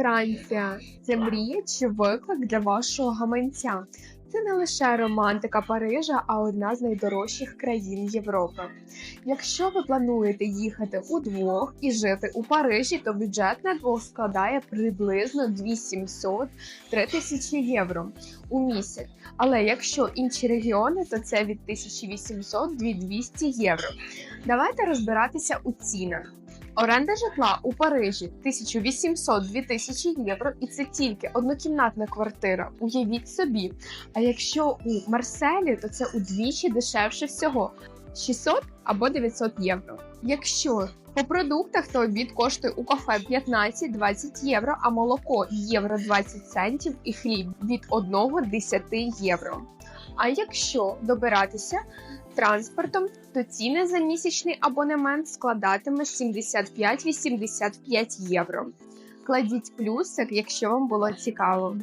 Франція це мрія чи виклик для вашого гаманця. Це не лише романтика Парижа, а одна з найдорожчих країн Європи. Якщо ви плануєте їхати удвох і жити у Парижі, то бюджет на двох складає приблизно 2700 3000 євро у місяць. Але якщо інші регіони, то це від 1800 2200 євро. Давайте розбиратися у цінах. Оренда житла у Парижі 1800-2000 євро, і це тільки однокімнатна квартира. Уявіть собі. А якщо у Марселі, то це удвічі дешевше всього 600 або 900 євро. Якщо по продуктах, то обід коштує у кафе 15-20 євро, а молоко євро 20 центів і хліб від 1-10 євро. А якщо добиратися транспортом, то ціни за місячний абонемент складатиме 75-85 євро. Кладіть плюсик, якщо вам було цікаво.